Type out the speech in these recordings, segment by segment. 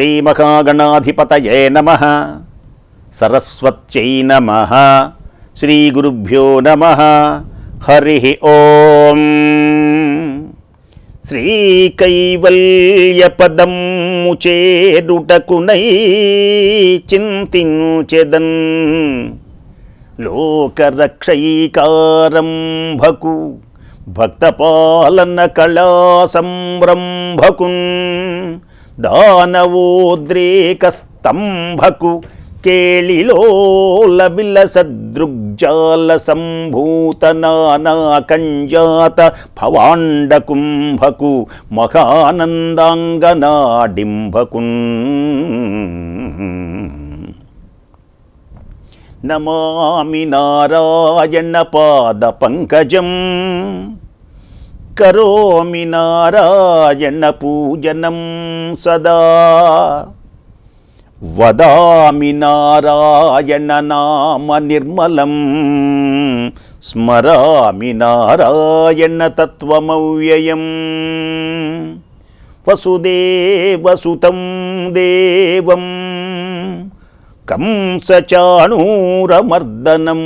శ్రీమహాగణాధిపతయే నమ. సరస్వత్యై నమ. శ్రీగురుభ్యో నమ. హరి ఓం. శ్రీకైవల్యపదం చేరుటకునై చింతించెదన్. లోకరక్షైకారంభకు భక్తపాలన కళా సంరంభకున్ దానవోద్రేక స్తంభకు కేళిలోల సదృగ్జాల సంభూత నానాకంజాత భవాండకుంభకు భవాండ మహానందాంగనాడింభకున్. నమామి నారాయణ పాద పంకజం కరోమి నారాయణ పూజనం సదా. వదామి నారాయణ నామ నిర్మలం స్మరామి నారాయణ తత్వమవ్యయం. వసుదేవసుతం దేవం కంసచాణూరమర్దనం.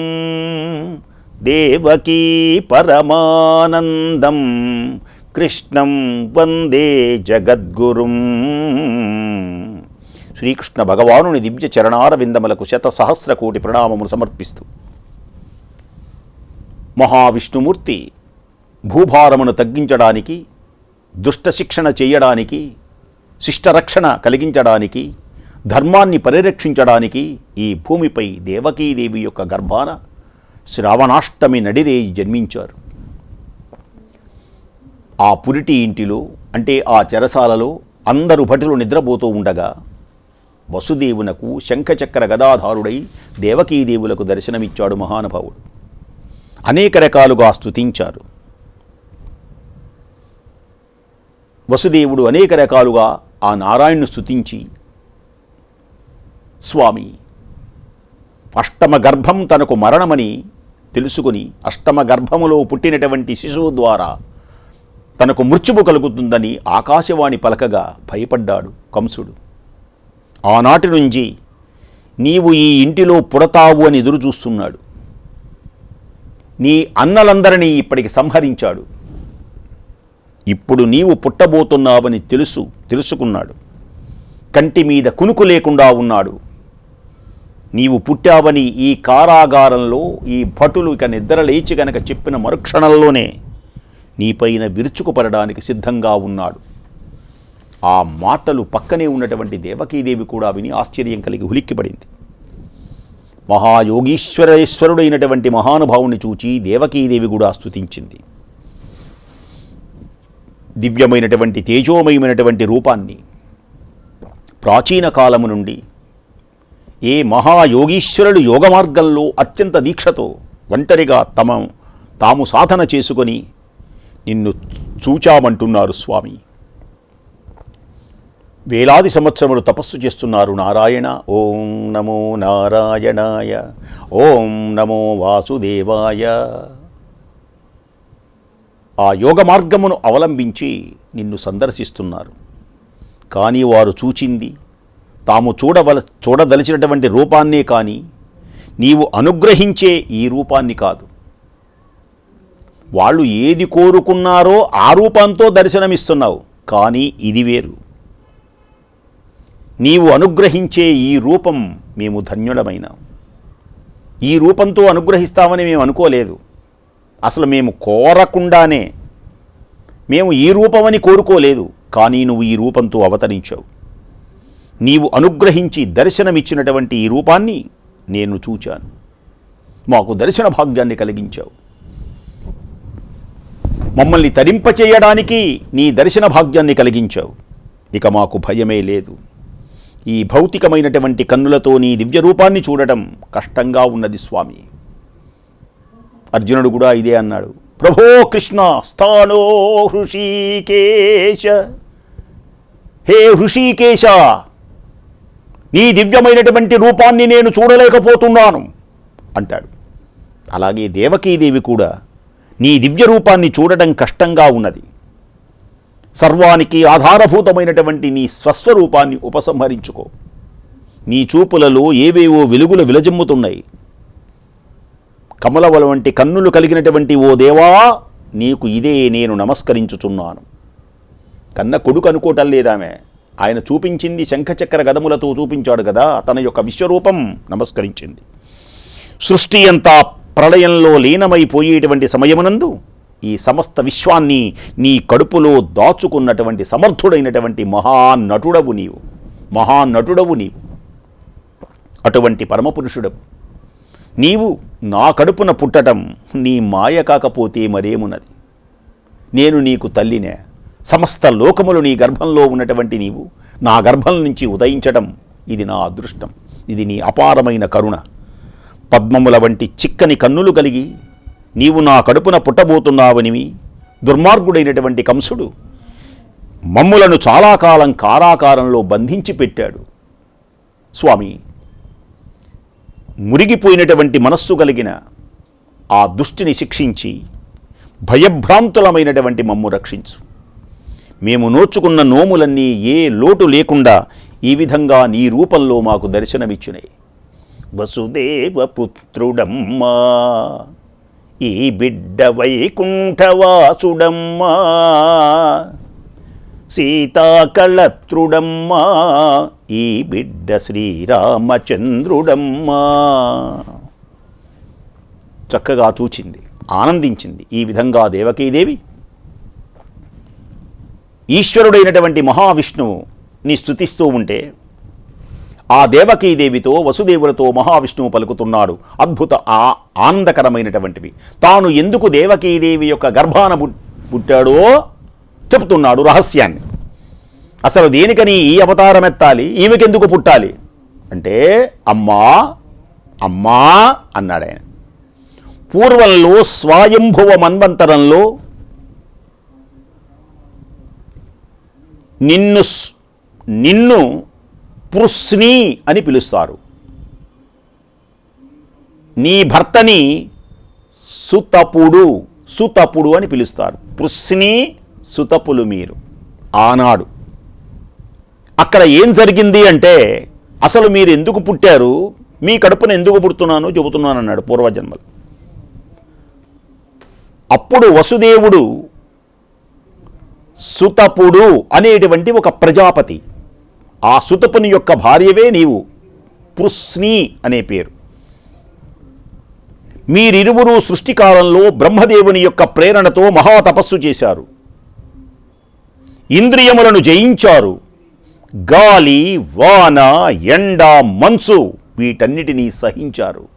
దేవకీ పరమానందం కృష్ణం వందే జగద్గురుం. శ్రీకృష్ణ భగవానుని దివ్య చరణార విందములకు శత సహస్ర కోటి ప్రణామములు సమర్పిస్తూ. మహావిష్ణుమూర్తి భూభారమును తగ్గించడానికి దుష్ట శిక్షణ చేయడానికి శిష్టరక్షణ కలిగించడానికి ధర్మాన్ని పరిరక్షించడానికి ఈ భూమిపై దేవకీదేవి యొక్క గర్భాన శ్రావణాష్టమి నడిరే జన్మించారు. ఆ పురిటి ఇంటిలో అంటే ఆ చెరసాలలో అందరు భటులు నిద్రపోతూ ఉండగా వసుదేవునకు శంఖచక్ర గదాధారుడై దేవకీదేవులకు దర్శనమిచ్చాడు మహానుభావుడు. అనేక రకాలుగా స్తుతించారు. వసుదేవుడు అనేక రకాలుగా ఆ నారాయణ్ను స్తుతించి స్వామి అష్టమ గర్భం తనకు మరణమని తెలుసుకుని అష్టమ గర్భములో పుట్టినటువంటి శిశువు ద్వారా తనకు మృత్యువు కలుగుతుందని ఆకాశవాణి పలకగా భయపడ్డాడు కంసుడు. ఆనాటి నుంచి నీవు ఈ ఇంటిలో పుడతావు అని ఎదురు చూస్తున్నాడు. నీ అన్నలందరినీ ఇప్పటికి సంహరించాడు. ఇప్పుడు నీవు పుట్టబోతున్నావని తెలుసు తెలుసుకున్నాడు. కంటి మీద కునుకు లేకుండా ఉన్నాడు. నీవు పుట్టావని ఈ కారాగారంలో ఈ భటులు ఇక నిద్ర లేచి గనక చెప్పిన మరుక్షణంలోనే నీపైన విరుచుకుపడడానికి సిద్ధంగా ఉన్నాడు. ఆ మాటలు పక్కనే ఉన్నటువంటి దేవకీదేవి కూడా విని ఆశ్చర్యం కలిగి ఉలిక్కిపడింది. మహాయోగీశ్వరేశ్వరుడైనటువంటి మహానుభావుని చూచి దేవకీదేవి కూడా స్తుతించింది. దివ్యమైనటువంటి తేజోమయమైనటువంటి రూపాన్ని ప్రాచీన కాలము నుండి ఏ మహాయోగీశ్వరుడు యోగ మార్గంలో అత్యంత దీక్షతో ఒంటరిగా తమ తాము సాధన చేసుకొని నిన్ను చూచామంటున్నారు స్వామి. వేలాది సంవత్సరములు తపస్సు చేస్తున్నారు నారాయణ. ఓం నమో నారాయణాయ. ఓం నమో వాసుదేవాయ. ఆ యోగ మార్గమును అవలంబించి నిన్ను సందర్శిస్తున్నారు. కానీ వారు చూచింది తాము చూడవల చూడదలిచినటువంటి రూపాన్నే కానీ నీవు అనుగ్రహించే ఈ రూపాన్ని కాదు. వాళ్ళు ఏది కోరుకున్నారో ఆ రూపంతో దర్శనమిస్తున్నావు కానీ ఇది వేరు. నీవు అనుగ్రహించే ఈ రూపం మేము ధన్యులమైన. ఈ రూపంతో అనుగ్రహిస్తామని మేము అనుకోలేదు. అసలు మేము కోరకుండానే మేము ఈ రూపమని కోరుకోలేదు కానీ నువ్వు ఈ రూపంతో అవతరించావు. నీవు అనుగ్రహించి దర్శనమిచ్చినటువంటి ఈ రూపాన్ని నేను చూచాను. మాకు దర్శన భాగ్యాన్ని కలిగించావు. మమ్మల్ని తరింపచేయడానికి నీ దర్శన భాగ్యాన్ని కలిగించావు. ఇక మాకు భయమే లేదు. ఈ భౌతికమైనటువంటి కన్నులతో నీ దివ్య రూపాన్ని చూడటం కష్టంగా ఉన్నది స్వామి. అర్జునుడు కూడా ఇదే అన్నాడు. ప్రభో కృష్ణ స్థానో హృషికేశ. హే హృషికేశ నీ దివ్యమైనటువంటి రూపాన్ని నేను చూడలేకపోతున్నాను అంటాడు. అలాగే దేవకీదేవి కూడా నీ దివ్య రూపాన్ని చూడటం కష్టంగా ఉన్నది. సర్వానికి ఆధారభూతమైనటువంటి నీ స్వస్వరూపాన్ని ఉపసంహరించుకో. నీ చూపులలో ఏవేవో వెలుగులు విలజిమ్ముతున్నాయి. కమలవల వంటి కన్నులు కలిగినటువంటి ఓ దేవా నీకు ఇదే నేను నమస్కరించుచున్నాను. కన్న కొడుకు అనుకోవటం లేదామె. ఆయన చూపించింది శంఖచక్ర గదములతో చూపించాడు కదా తన యొక్క విశ్వరూపం నమస్కరించింది. సృష్టి అంతా ప్రళయంలో లీనమైపోయేటువంటి సమయమునందు ఈ సమస్త విశ్వాన్ని నీ కడుపులో దాచుకున్నటువంటి సమర్థుడైనటువంటి మహానటుడవు నీవు. మహానటుడవు నీవు. అటువంటి పరమపురుషుడవు. నీవు నా కడుపున పుట్టటం నీ మాయ కాకపోతే మరేమున్నది? నేను నీకు తల్లినే. సమస్త లోకములు నీ గర్భంలో ఉన్నటువంటి నీవు నా గర్భం నుంచి ఉదయించడం ఇది నా అదృష్టం. ఇది నీ అపారమైన కరుణ. పద్మముల వంటి చిక్కని కన్నులు కలిగి నీవు నా కడుపున పుట్టబోతున్నావనివి. దుర్మార్గుడైనటువంటి కంసుడు మమ్ములను చాలా కాలం కారాకారంలో బంధించి పెట్టాడు. స్వామి మురిగిపోయినటువంటి మనస్సు కలిగిన ఆ దుష్టిని శిక్షించి భయభ్రాంతులమైనటువంటి మమ్ము రక్షించు. మేము నోచుకున్న నోములన్నీ ఏ లోటు లేకుండా ఈ విధంగా నీ రూపంలో మాకు దర్శనమిచ్చునే. వసుదేవ పుత్రుడమ్మా ఈ బిడ్డ వైకుంఠవాసుడమ్మా సీతాకళత్రుడమ్మా ఈ బిడ్డ శ్రీరామచంద్రుడమ్మా. చక్కగా చూచింది ఆనందించింది ఈ విధంగా దేవకీదేవి. ఈశ్వరుడైనటువంటి మహావిష్ణువుని స్తుతిస్తూ ఉంటే ఆ దేవకీదేవితో వసుదేవులతో మహావిష్ణువు పలుకుతున్నాడు. అద్భుత ఆ ఆనందకరమైనటువంటివి. తాను ఎందుకు దేవకీదేవి యొక్క గర్భాన పుట్టాడో చెప్తున్నాడు రహస్యాన్ని. అసలు దేనికని ఈ అవతారం ఎత్తాలి? ఈమెకెందుకు పుట్టాలి? అంటే అమ్మా అమ్మా అన్నాడు ఆయన పూర్వంలో స్వయంభువ మన్వంతరంలో నిన్ను నిన్ను పృస్ని అని పిలుస్తారు. నీ భర్తని సుతపుడు సుతపుడు అని పిలుస్తారు. పృస్ని సుతపులు మీరు. ఆనాడు. అక్కడ ఏం జరిగింది అంటే అసలు మీరు ఎందుకు పుట్టారు? మీ కడుపున ఎందుకు పుడుతున్నాను చెబుతున్నాను అన్నాడు పూర్వజన్మలు. అప్పుడు వసుదేవుడు సుతపుడు అనేటువంటి ఒక ప్రజాపతి. ఆ సుతపుని యొక్క భార్యవే నీవు. పృస్ని అనే పేరు. మీరిరువురు సృష్టికాలంలో బ్రహ్మదేవుని యొక్క ప్రేరణతో మహాతపస్సు చేశారు. ఇంద్రియములను జయించారు. గాలి వాన ఎండ మంచు వీటన్నిటినీ సహించారు.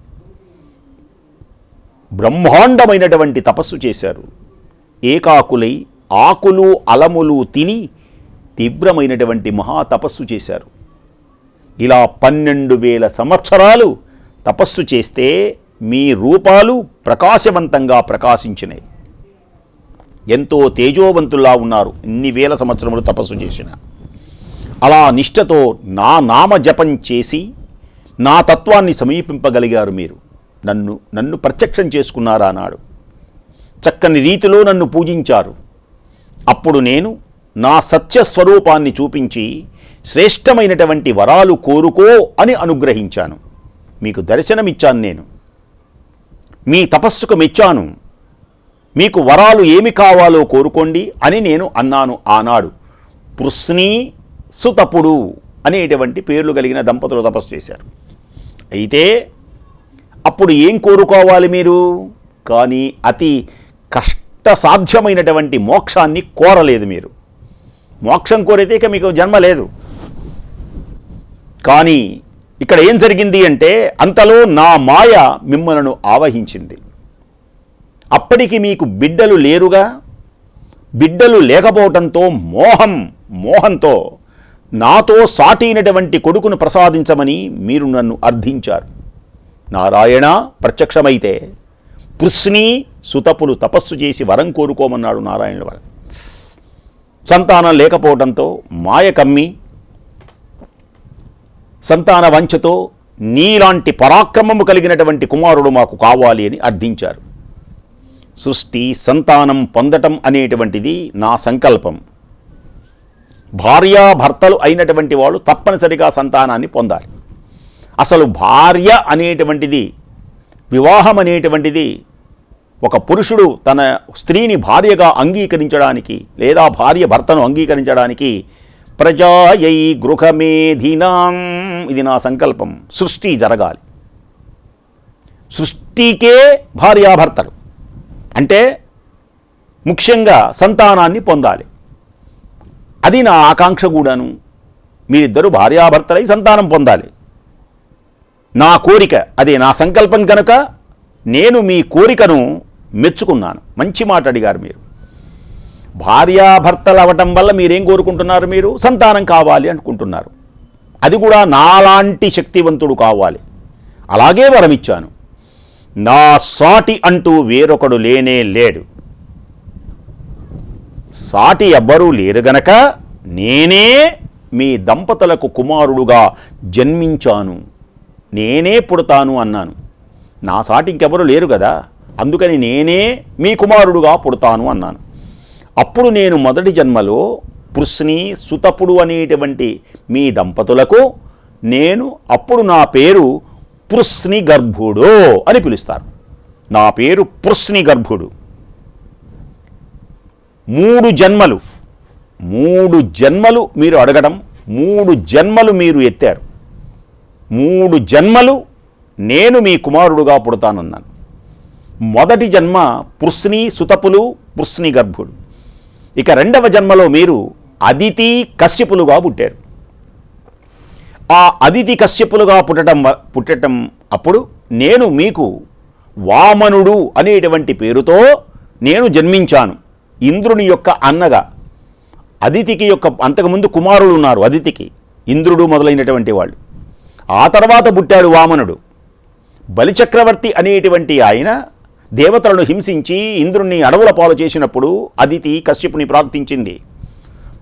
బ్రహ్మాండమైనటువంటి తపస్సు చేశారు. ఏకాకులై ఆకులు అలములు తిని తీవ్రమైనటువంటి మహా తపస్సు చేశారు. ఇలా పన్నెండు వేల సంవత్సరాలు తపస్సు చేస్తే మీ రూపాలు ప్రకాశవంతంగా ప్రకాశించినాయి. ఎంతో తేజోవంతుల్లా ఉన్నారు ఇన్ని వేల సంవత్సరములు తపస్సు చేసిన. అలా నిష్ఠతో నా నామ జపం చేసి నా తత్వాన్ని సమీపింపగలిగారు మీరు. నన్ను నన్ను ప్రత్యక్షం చేసుకున్నారా నాడు చక్కని రీతిలో నన్ను పూజించారు. అప్పుడు నేను నా సత్య స్వరూపాన్ని చూపించి శ్రేష్టమైనటువంటి వరాలు కోరుకో అని అనుగ్రహించాను. మీకు దర్శనమిచ్చాను నేను. మీ తపస్సుకు మెచ్చాను. మీకు వరాలు ఏమి కావాలో కోరుకోండి అని నేను అన్నాను ఆనాడు. పృస్ని సుతపుడు అనేటువంటి పేర్లు కలిగిన దంపతులు తపస్సు చేశారు. అయితే అప్పుడు ఏం కోరుకోవాలి మీరు? కానీ అతి కష్ట సాధ్యమైనటువంటి మోక్షాన్ని కోరలేదు మీరు. మోక్షం కోరితే ఇక మీకు జన్మ లేదు. కానీ ఇక్కడ ఏం జరిగింది అంటే అంతలో నా మాయ మిమ్మలను ఆవహించింది. అప్పటికి మీకు బిడ్డలు లేరుగా? బిడ్డలు లేకపోవటంతో మోహం మోహంతో నాతో సాటైనటువంటి కొడుకును ప్రసాదించమని మీరు నన్ను అర్థించారు. నారాయణ ప్రత్యక్షమైతే పృస్ని సుతపులు తపస్సు చేసి వరం కోరుకోమన్నాడు నారాయణుల వారు. సంతానం లేకపోవడంతో మాయ కమ్మి సంతాన వంచతో నీలాంటి పరాక్రమము కలిగినటువంటి కుమారుడు మాకు కావాలి అని అర్థించారు. సృష్టి సంతానం పొందటం అనేటువంటిది నా సంకల్పం. భార్యాభర్తలు అయినటువంటి వాళ్ళు తప్పనిసరిగా సంతానాన్ని పొందాలి. అసలు భార్య అనేటువంటిది వివాహం అనేటువంటిది ఒక పురుషుడు తన స్త్రీని భార్యగా అంగీకరించడానికి లేదా భార్య భర్తను అంగీకరించడానికి ప్రజాయై గృహమేధినాం. ఇది నా సంకల్పం. సృష్టి జరగాలి. సృష్టికే భార్యాభర్తలు. అంటే ముఖ్యంగా సంతానాన్ని పొందాలి. అది నా ఆకాంక్ష కూడాను. మీరిద్దరూ భార్యాభర్తలై సంతానం పొందాలి. నా కోరిక అదే నా సంకల్పం కనుక నేను మీ కోరికను మెచ్చుకున్నాను. మంచి మాట అడిగారు మీరు. భార్యాభర్తలు అవ్వటం వల్ల మీరేం కోరుకుంటున్నారు మీరు? సంతానం కావాలి అనుకుంటున్నారు. అది కూడా నాలాంటి శక్తివంతుడు కావాలి. అలాగే వరమిచ్చాను నా సాటి అంటూ వేరొకడు లేనే లేడు. సాటి ఎవ్వరూ లేరు గనక నేనే మీ దంపతులకు కుమారుడుగా జన్మించాను. నేనే పుడతాను అన్నాను. నా సాటి ఇంకెవరు లేరు కదా? అందుకని నేనే మీ కుమారుడుగా పుడతాను అన్నాను. అప్పుడు నేను మొదటి జన్మలో పృశ్ని సుతపుడు అనేటువంటి మీ దంపతులకు నేను అప్పుడు నా పేరు పృశ్ని గర్భుడు అని పిలుస్తారు. నా పేరు పృశ్ని గర్భుడు. మూడు జన్మలు మూడు జన్మలు మీరు అడగడం మూడు జన్మలు మీరు ఎత్తారు. మూడు జన్మలు నేను మీ కుమారుడుగా పుడతానన్నాను. మొదటి జన్మ పృశ్ని సుతపులు పృశ్ని గర్భుడు. ఇక రెండవ జన్మలో మీరు అదితి కశ్యపులుగా పుట్టారు. ఆ అదితి కశ్యపులుగా పుట్టడం పుట్టడం పుట్టటం అప్పుడు నేను మీకు వామనుడు అనేటువంటి పేరుతో నేను జన్మించాను. ఇంద్రుని యొక్క అన్నగా. అదితికి యొక్క అంతకుముందు కుమారులు ఉన్నారు అదితికి. ఇంద్రుడు మొదలైనటువంటి వాళ్ళు. ఆ తర్వాత పుట్టాడు వామనుడు. బలిచక్రవర్తి అనేటువంటి ఆయన దేవతలను హింసించి ఇంద్రుణ్ణి అడవుల పాలు చేసినప్పుడు అదితి కశ్యపుని ప్రార్థించింది.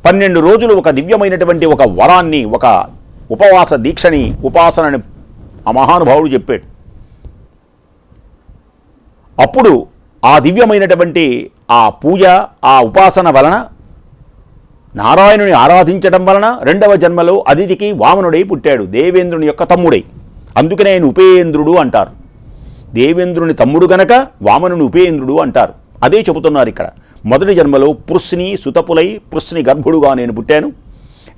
పన్నెండు రోజులు ఒక దివ్యమైనటువంటి ఒక వరాన్ని ఒక ఉపవాస దీక్షని ఉపాసనని ఆ మహానుభావుడు చెప్పాడు. అప్పుడు ఆ దివ్యమైనటువంటి ఆ పూజ ఆ ఉపాసన వలన నారాయణుని ఆరాధించడం వలన రెండవ జన్మలో అదితికి వామనుడై పుట్టాడు దేవేంద్రుని యొక్క తమ్ముడై. అందుకనే ఆయన ఉపేంద్రుడు అంటారు. దేవేంద్రుని తమ్ముడు గనక వామనుని ఉపేంద్రుడు అంటారు. అదే చెబుతున్నారు ఇక్కడ. మొదటి జన్మలో పృశ్ని సుతపులై పృశ్ని గర్భుడుగా నేను పుట్టాను.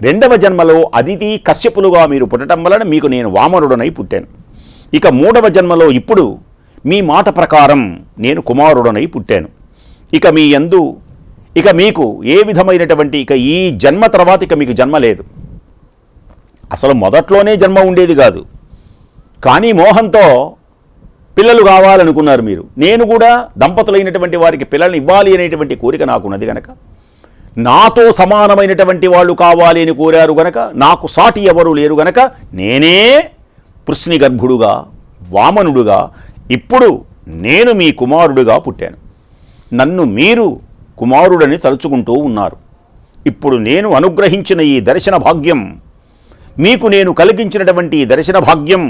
రెండవ జన్మలో అదితి కశ్యపులుగా మీరు పుట్టడం వలన మీకు నేను వామనుడనై పుట్టాను. ఇక మూడవ జన్మలో ఇప్పుడు మీ మాట ప్రకారం నేను కుమారుడనై పుట్టాను. ఇక మీ యందు ఇక మీకు ఏ విధమైనటువంటి ఇక ఈ జన్మ తర్వాత ఇక మీకు జన్మ లేదు. అసలు మొదట్లోనే జన్మ ఉండేది కాదు. కానీ మోహంతో పిల్లలు కావాలనుకున్నారు మీరు. నేను కూడా దంపతులైనటువంటి వారికి పిల్లల్ని ఇవ్వాలి అనేటువంటి కోరిక నాకున్నది గనక. నాతో సమానమైనటువంటి వాళ్ళు కావాలి అని కోరారు గనక నాకు సాటి ఎవరు లేరు గనక నేనే పృష్ణి గర్భుడుగా వామనుడుగా ఇప్పుడు నేను మీ కుమారుడుగా పుట్టాను. నన్ను మీరు కుమారుడని తలుచుకుంటూ ఉన్నారు. ఇప్పుడు నేను అనుగ్రహించిన ఈ దర్శన భాగ్యం మీకు నేను కలిగించినటువంటి ఈ దర్శన భాగ్యం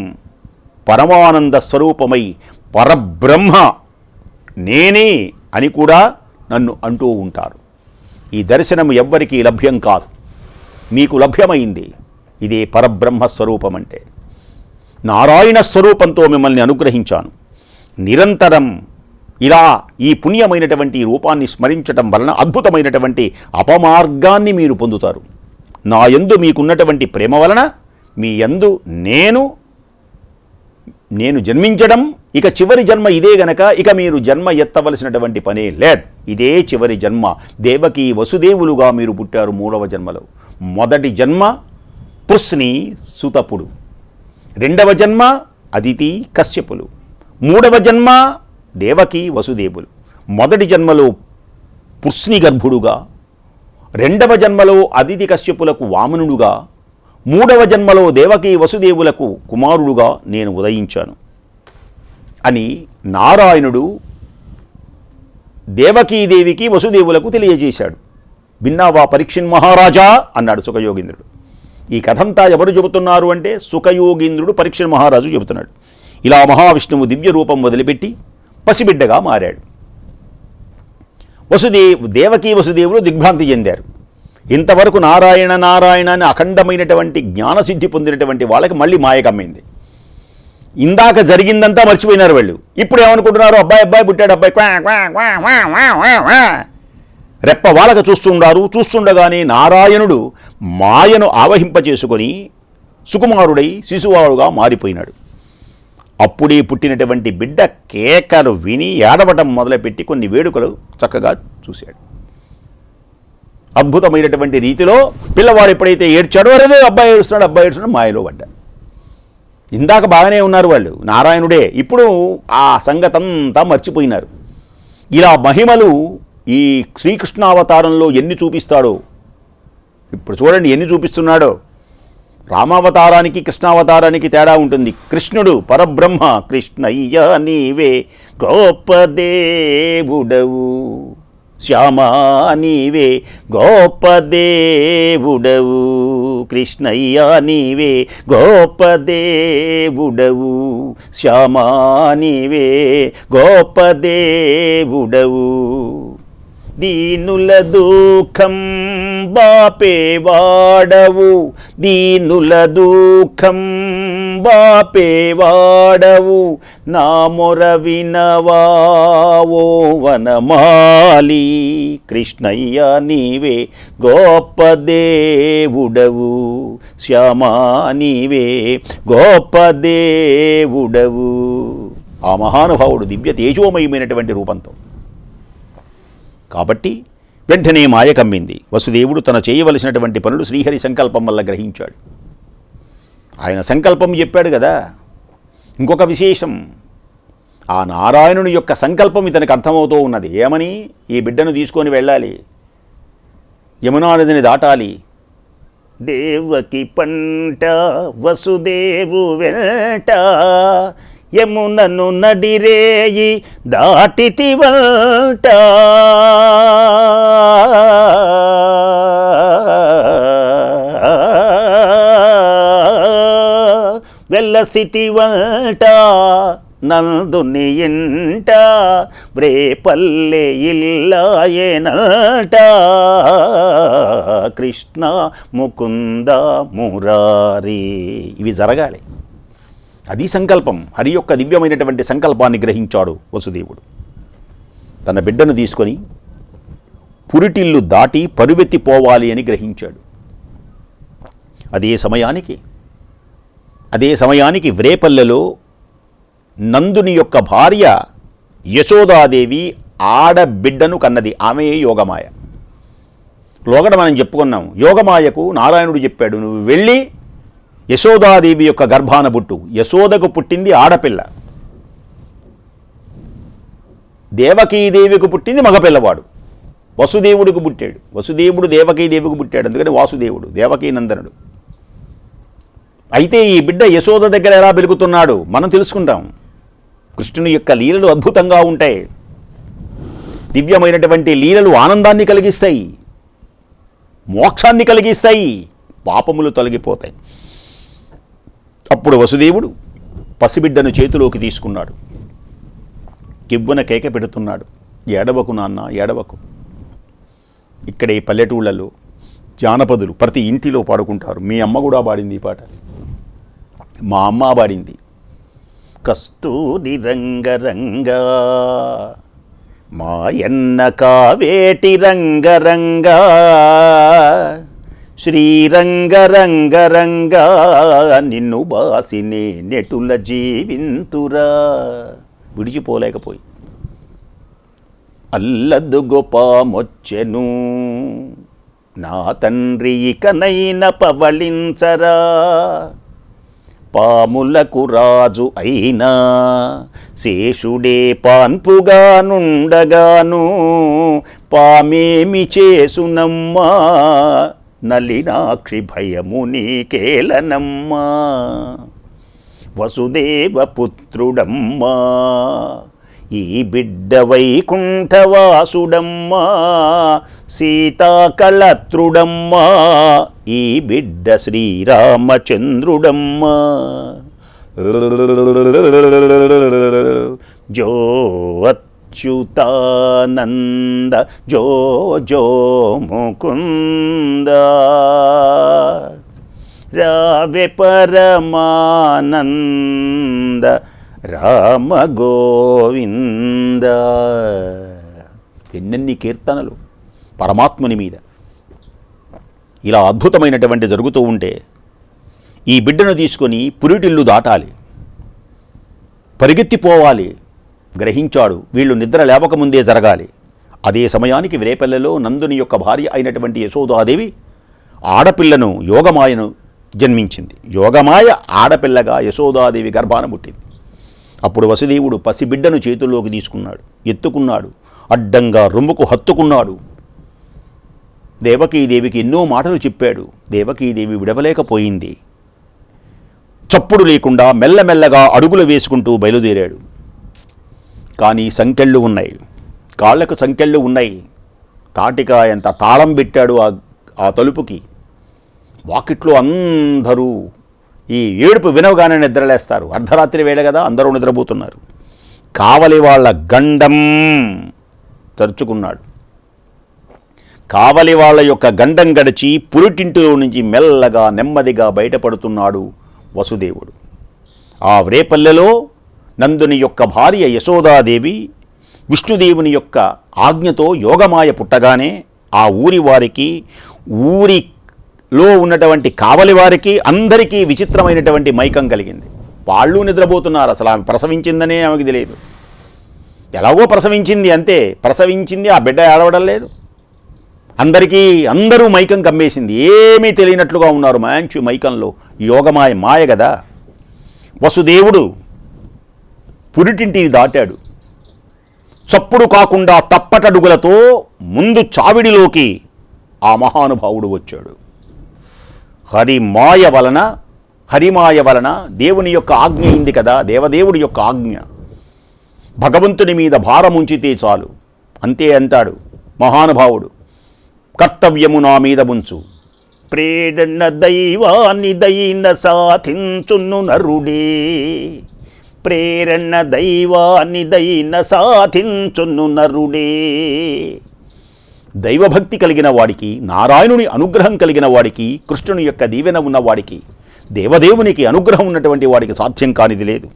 పరమానంద స్వరూపమై పరబ్రహ్మ నేనే అని కూడా నన్ను అంటూ ఉంటారు. ఈ దర్శనం ఎవ్వరికీ లభ్యం కాదు. మీకు లభ్యమైంది. ఇదే పరబ్రహ్మ స్వరూపం అంటే నారాయణ స్వరూపంతో మిమ్మల్ని అనుగ్రహించాను. నిరంతరం ఇలా ఈ పుణ్యమైనటువంటి రూపాన్ని స్మరించటం వలన అద్భుతమైనటువంటి అపమార్గాన్ని మీరు పొందుతారు. నా యందు మీకున్నటువంటి ప్రేమ వలన మీ యందు నేను నేను జన్మించడం ఇక చివరి జన్మ ఇదే గనక ఇక మీరు జన్మ ఎత్తవలసినటువంటి పనే లేదు. ఇదే చివరి జన్మ. దేవకి వసుదేవులుగా మీరు పుట్టారు మూడవ జన్మలో. మొదటి జన్మ పుష్ని సుతపుడు. రెండవ జన్మ అదితి కశ్యపులు. మూడవ జన్మ దేవకి వసుదేవులు. మొదటి జన్మలో పుష్ని గర్భుడుగా రెండవ జన్మలో అదితి కశ్యపులకు వామనుడుగా మూడవ జన్మలో దేవకీ వసుదేవులకు కుమారుడుగా నేను ఉదయించాను. అని నారాయణుడు దేవకీదేవికి వసుదేవులకు తెలియజేశాడు. విన్నావా పరీక్షిన్ మహారాజా అన్నాడు సుఖయోగీంద్రుడు. ఈ కథంతా ఎవరు చెబుతున్నారు అంటే సుఖయోగీంద్రుడు పరీక్షిన్ మహారాజు చెబుతున్నాడు. ఇలా మహావిష్ణువు దివ్య రూపం వదిలిపెట్టి పసిబిడ్డగా మారాడు. వసుదేవ్ దేవకీ వసుదేవులు దిగ్భ్రాంతి చెందారు. ఇంతవరకు నారాయణ నారాయణ అని అఖండమైనటువంటి జ్ఞానసిద్ధి పొందినటువంటి వాళ్ళకి మళ్ళీ మాయకమ్మింది ఇందాక జరిగిందంతా మర్చిపోయినారు వాళ్ళు. ఇప్పుడు ఏమనుకుంటున్నారు? అబ్బాయి అబ్బాయి పుట్టాడు అబ్బాయి రెప్ప వాళ్ళక చూస్తుండారు చూస్తుండగానే నారాయణుడు మాయను ఆవహింపచేసుకొని సుకుమారుడై శిశువాడుగా మారిపోయినాడు. అప్పుడే పుట్టినటువంటి బిడ్డ కేకలు విని ఏడవటం మొదలుపెట్టి కొన్ని వేడుకలు చక్కగా చూశాడు. అద్భుతమైనటువంటి రీతిలో పిల్లవాడు ఎప్పుడైతే ఏడ్చాడో అరే అబ్బాయి ఏడుస్తున్నాడు అబ్బాయి ఏడుస్తున్నాడు మాయలో పడ్డాడు ఇందాక బాగానే ఉన్నారు వాళ్ళు నారాయణుడే. ఇప్పుడు ఆ సంగతంతా మర్చిపోయినారు. ఇలా మహిమలు ఈ శ్రీకృష్ణావతారంలో ఎన్ని చూపిస్తాడో? ఇప్పుడు చూడండి ఎన్ని చూపిస్తున్నాడో. రామావతారానికి కృష్ణావతారానికి తేడా ఉంటుంది. కృష్ణుడు పరబ్రహ్మ కృష్ణయ్య నీవే గోపదేవుడవు. శ్యామా నీవే గొప్ప దేవుడవు. కృష్ణయ్య నీవే గొప్ప దేవుడవు. శ్యామా నీవే గొప్ప దేవుడవు. దీనుల దుఃఖం బాపేవాడవు దీనుల దుఃఖం బాపేవాడవు నా మొర వినవావో వనమాలి. కృష్ణయ్య నీవే గొప్ప దేవుడవు. శ్యామా నీవే గొప్ప దేవుడవు. ఆ మహానుభావుడు దివ్య తేజోమయమైనటువంటి రూపంతో కాబట్టి వెంటనే మాయ కమ్మింది. వసుదేవుడు తన చేయవలసినటువంటి పనులు శ్రీహరి సంకల్పం వల్ల గ్రహించాడు. ఆయన సంకల్పం చెప్పాడు కదా. ఇంకొక విశేషం. ఆ నారాయణుని యొక్క సంకల్పం ఇతనికి అర్థమవుతూ ఉన్నది. ఏమని? ఈ బిడ్డను తీసుకొని వెళ్ళాలి. యమునా నదిని దాటాలి. దేవకి పంట వసుదేవు వెంట యమునను నడిరేయి దాటితివంట వెళ్ళసితివంట నందుని ఇంట బ్రేపల్లె ఇల్లాయనట కృష్ణ ముకుంద మురారి ఇవి జరగాలి. అది సంకల్పం. హరి యొక్క దివ్యమైనటువంటి సంకల్పాన్ని గ్రహించాడు వసుదేవుడు. తన బిడ్డను తీసుకొని పురిటిల్లు దాటి పరువెత్తిపోవాలి అని గ్రహించాడు. అదే సమయానికి అదే సమయానికి వ్రేపల్లెలో నందుని యొక్క భార్య యశోదాదేవి ఆడబిడ్డను కన్నది. ఆమె యోగమాయ. లోగడ మనం చెప్పుకున్నాం. యోగమాయకు నారాయణుడు చెప్పాడు నువ్వు వెళ్ళి యశోదాదేవి యొక్క గర్భాన బుట్టు యశోదకు పుట్టింది ఆడపిల్ల. దేవకీదేవికి పుట్టింది మగపిల్లవాడు. వసుదేవుడికి పుట్టాడు. వసుదేవుడు దేవకీదేవికి పుట్టాడు. అందుకని వాసుదేవుడు దేవకీనందనుడు అయితే ఈ బిడ్డ యశోద దగ్గర ఎలా వెలుగుతున్నాడు మనం తెలుసుకుంటాం. కృష్ణుని యొక్క లీలలు అద్భుతంగా ఉంటాయి. దివ్యమైనటువంటి లీలలు ఆనందాన్ని కలిగిస్తాయి. మోక్షాన్ని కలిగిస్తాయి. పాపములు తొలగిపోతాయి. అప్పుడు వసుదేవుడు పసిబిడ్డను చేతిలోకి తీసుకున్నాడు. కివ్వున కేక పెడుతున్నాడు. ఏడవకు నాన్న ఏడవకు. ఇక్కడ ఈ పల్లెటూళ్ళలో జానపదులు ప్రతి ఇంటిలో పాడుకుంటారు. మీ అమ్మ కూడా పాడింది ఈ పాట. మా అమ్మ పాడింది. కస్తూరి రంగరంగా మాయన్న కావేటి రంగరంగా శ్రీరంగరంగరంగా నిన్ను బాసినే నెటుల జీవింతురా. విడిచిపోలేకపోయి అల్లదు గొప్పమొచ్చెను నా తండ్రి ఇకనైన పవళించరా. పాములకు రాజు అయినా శేషుడే పాన్పుగానుండగాను పామేమి చేసునమ్మా? నలినాక్షి భయము నీకేలనమ్మా. వసుదేవపుత్రుడమ్మా ఈ బిడ్డ వైకుంఠవాసుడమ్మా సీతాకళత్రుడమ్మా ఈ బిడ్డ శ్రీరామచంద్రుడమ్మా. జో అచ్యుతానంద జో జో ముకుంద. రావే పరమానంద రామ గోవింద. ఎన్నెన్ని కీర్తనలు పరమాత్ముని మీద. ఇలా అద్భుతమైనటువంటి జరుగుతూ ఉంటే ఈ బిడ్డను తీసుకొని పురిటిల్లు దాటాలి. పరిగెత్తిపోవాలి. గ్రహించాడు. వీళ్ళు నిద్ర లేవకముందే జరగాలి. అదే సమయానికి విరేపల్లెలో నందుని యొక్క భార్య అయినటువంటి యశోదాదేవి ఆడపిల్లను యోగమాయను జన్మించింది. యోగమాయ ఆడపిల్లగా యశోదాదేవి గర్భాన పుట్టింది. అప్పుడు వసుదేవుడు పసిబిడ్డను చేతుల్లోకి తీసుకున్నాడు. ఎత్తుకున్నాడు. అడ్డంగా రొమ్ముకు హత్తుకున్నాడు. దేవకీదేవికి ఎన్నో మాటలు చెప్పాడు. దేవకీదేవి విడవలేకపోయింది. చప్పుడు లేకుండా మెల్లమెల్లగా అడుగులు వేసుకుంటూ బయలుదేరాడు. కానీ సంకెళ్ళు ఉన్నాయి. కాళ్ళకు సంకెళ్ళు ఉన్నాయి. తాటిక ఎంత తాళం పెట్టాడు ఆ ఆ తలుపుకి. వాకిట్లో అందరూ ఈ ఏడుపు వినవగానే నిద్రలేస్తారు. అర్ధరాత్రి వేళ కదా అందరూ నిద్రపోతున్నారు. కావలి వాళ్ళ గండం తరుచుకున్నాడు. కావలి వాళ్ళ యొక్క గండం గడిచి పురిటింటిలో నుంచి మెల్లగా నెమ్మదిగా బయటపడుతున్నాడు వసుదేవుడు. ఆ వ్రేపల్లెలో నందుని యొక్క భార్య యశోదాదేవి విష్ణుదేవుని యొక్క ఆజ్ఞతో యోగమాయ పుట్టగానే ఆ ఊరి వారికి ఊరిలో ఉన్నటువంటి కావలి వారికి అందరికీ విచిత్రమైనటువంటి మైకం కలిగింది. వాళ్ళు నిద్రపోతున్నారు. అసలు ఆమె ప్రసవించిందనే ఆమెకు తెలియదు. ఎలాగో ప్రసవించింది అంతే. ప్రసవించింది ఆ బిడ్డ ఏడవడం లేదు. అందరికీ అందరూ మైకం కమ్మేసింది. ఏమీ తెలియనట్లుగా ఉన్నారు. మంచి మైకంలో యోగమాయ మాయ కదా వసుదేవుడు పురిటింటిని దాటాడు. చప్పుడు కాకుండా తప్పటడుగులతో ముందు చావిడిలోకి ఆ మహానుభావుడు వచ్చాడు. హరిమాయ వలన హరిమాయ వలన దేవుని యొక్క ఆజ్ఞ అయింది కదా దేవదేవుడి యొక్క ఆజ్ఞ. భగవంతుని మీద భారం ఉంచితే చాలు. అంతే అంటాడు మహానుభావుడు. కర్తవ్యము నా మీద ఉంచు. ప్రేడన్న దైవాన్ని దైన సాధించును నరుడే. ప్రేరణ దైవాన్ని దైన సాధించును నరుడే. దైవభక్తి కలిగిన వాడికి నారాయణుని అనుగ్రహం కలిగిన వాడికి కృష్ణుని యొక్క దీవెన ఉన్నవాడికి దేవదేవునికి అనుగ్రహం ఉన్నటువంటి వాడికి సాధ్యం కానిది లేదు.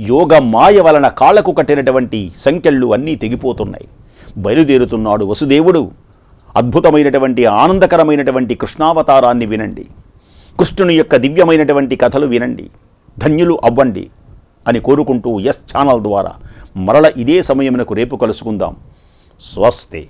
యోగ మాయ వలన కాళ్ళకు కట్టినటువంటి సంఖ్యలు అన్నీ తెగిపోతున్నాయి. బయలుదేరుతున్నాడు వసుదేవుడు. అద్భుతమైనటువంటి ఆనందకరమైనటువంటి కృష్ణావతారాన్ని వినండి. కృష్ణుని యొక్క దివ్యమైనటువంటి కథలు వినండి. ధన్యులు అవ్వండి. అని కోరుకుంటూ ఎస్ ఛానల్ ద్వారా మరల ఇదే సమయమునకు రేపు కలుసుకుందాం. స్వస్తి.